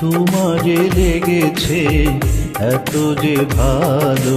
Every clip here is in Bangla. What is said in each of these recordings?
তোমার লেগেছে এত যে ভালো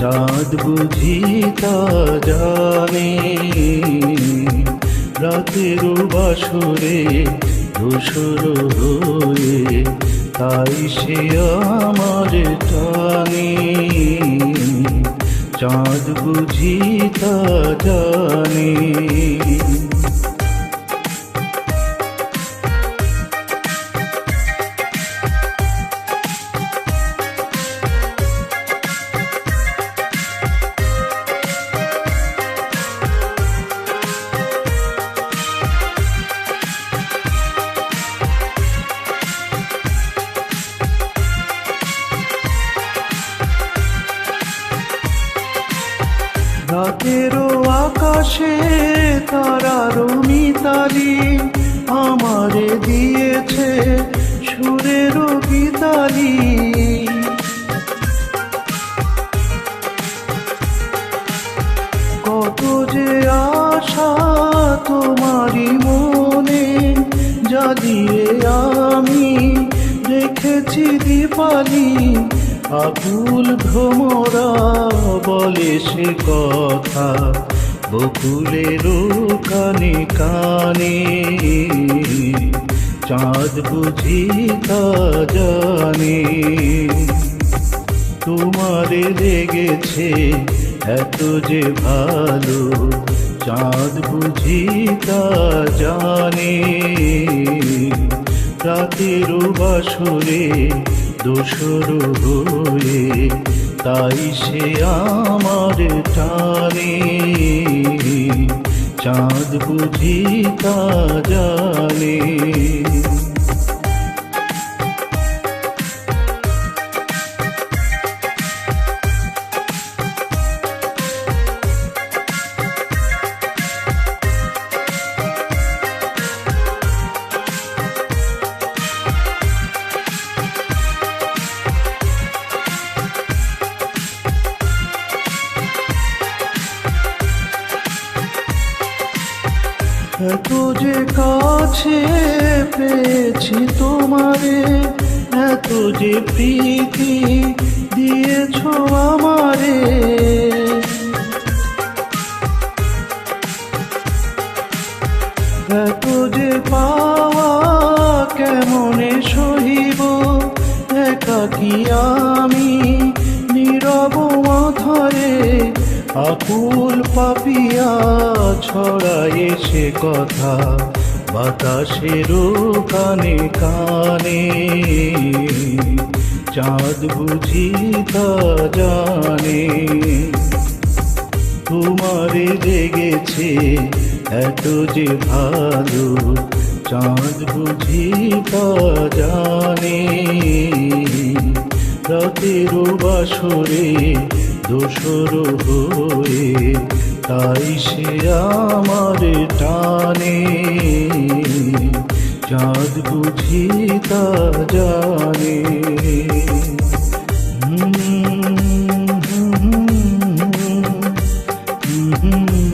চাঁদ বুঝি তা জানে, রাতের বাসরে দোসর হয়ে তাই সে আমার টানে। চাঁদ বুঝি তা জানে। রাতেরও আকাশে তারারও মিতালি আমারে দিয়েছে সুরেরও গীতালি। কত যে আশা তোমারই মনে জ্বালিয়ে আমি রেখেছি দীপালি। আকুল ভ্রমরা বলে সে কথা বকুলেরও কানে কানে। চাঁদ বুঝি তা জানে। তোমারে লেগেছে এত যে ভালো, চাঁদ বুঝি তা জানে। রাতের বাসরে দোসর হয়ে তাই সে আমার টানে। চাঁদ বুঝি তা জানে। এত যে কাছে পেয়েছি তোমারে এত যে প্রীতি দিয়েছ আমারে আকুল পাপিয়া ছড়ায় সে কথা। বাতাসেরও কানে কানে। চাঁদ বুঝি তা জানে। তোমারে জেগেছে এত যে ভালো, চাঁদ বুঝি তা জানে। রাতের বাসরে দোসর হয়ে তাই সে আমার টানে। চাঁদ বুঝি তা জানে। হুম হুম হুম